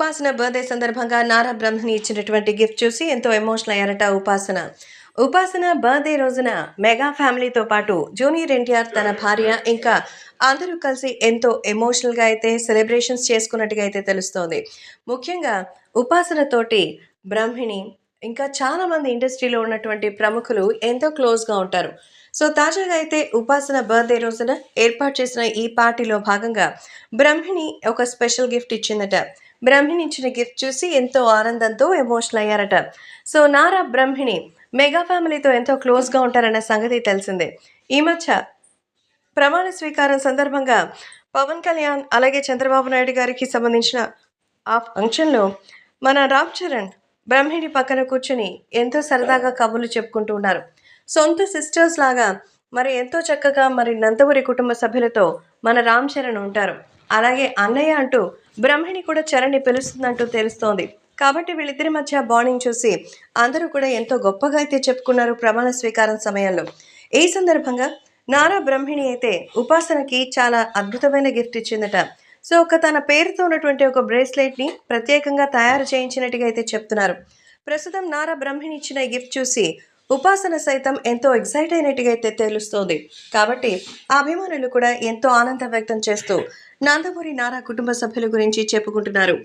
ఉపాసన బర్త్డే సందర్భంగా నారా బ్రహ్మని ఇచ్చినటువంటి గిఫ్ట్ చూసి ఎంతో ఎమోషనల్ అయ్యారట ఉపాసన. ఉపాసన బర్త్డే రోజున మెగా ఫ్యామిలీతో పాటు జూనియర్ ఎన్టీఆర్ తన భార్య ఇంకా అందరూ కలిసి ఎంతో ఎమోషనల్గా అయితే సెలబ్రేషన్స్ చేసుకున్నట్టుగా అయితే తెలుస్తోంది. ముఖ్యంగా ఉపాసనతోటి బ్రహ్మిణి ఇంకా చాలామంది ఇండస్ట్రీలో ఉన్నటువంటి ప్రముఖులు ఎంతో క్లోజ్గా ఉంటారు. సో తాజాగా అయితే ఉపాసన బర్త్డే రోజున ఏర్పాటు చేసిన ఈ పార్టీలో భాగంగా బ్రహ్మిణి ఒక స్పెషల్ గిఫ్ట్ ఇచ్చిందట. బ్రహ్మిణి ఇచ్చిన గిఫ్ట్ చూసి ఎంతో ఆనందంతో ఎమోషనల్ అయ్యారట. సో నారా బ్రహ్మిణి మెగా ఫ్యామిలీతో ఎంతో క్లోజ్గా ఉంటారన్న సంగతి తెలిసిందే. ఈ మధ్య ప్రమాణ స్వీకారం సందర్భంగా పవన్ కళ్యాణ్ అలాగే చంద్రబాబు నాయుడు గారికి సంబంధించిన ఆ ఫంక్షన్లో మన రామ్ చరణ్ బ్రహ్మిణి పక్కన కూర్చుని ఎంతో సరదాగా కబుర్లు చెప్పుకుంటూ ఉన్నారు. సొంత సిస్టర్స్ లాగా మరి ఎంతో చక్కగా మరి నందవరి కుటుంబ సభ్యులతో మన రామ్ చరణ్ ఉంటారు. అలాగే అన్నయ్య అంటూ బ్రహ్మిణి కూడా చరణ్ని పిలుస్తుందంటూ తెలుస్తోంది. కాబట్టి వీళ్ళిద్దరి మధ్య బాండింగ్ చూసి అందరూ కూడా ఎంతో గొప్పగా అయితే చెప్పుకున్నారు ప్రమాణ స్వీకారం సమయంలో. ఈ సందర్భంగా నారా బ్రహ్మిణి అయితే ఉపాసనకి చాలా అద్భుతమైన గిఫ్ట్ ఇచ్చిందట. సో ఒక తన పేరుతో ఉన్నటువంటి ఒక బ్రేస్లెట్ని ప్రత్యేకంగా తయారు చేయించినట్టుగా అయితే చెప్తున్నారు. ప్రస్తుతం నారా బ్రహ్మిణి ఇచ్చిన గిఫ్ట్ చూసి ఉపాసన సైతం ఎంతో ఎక్సైట్ అయినట్టుగా అయితే తెలుస్తోంది. కాబట్టి ఆ అభిమానులు కూడా ఎంతో ఆనందం వ్యక్తం చేస్తూ నందమూరి నారా కుటుంబ సభ్యుల గురించి చెప్పుకుంటున్నారు.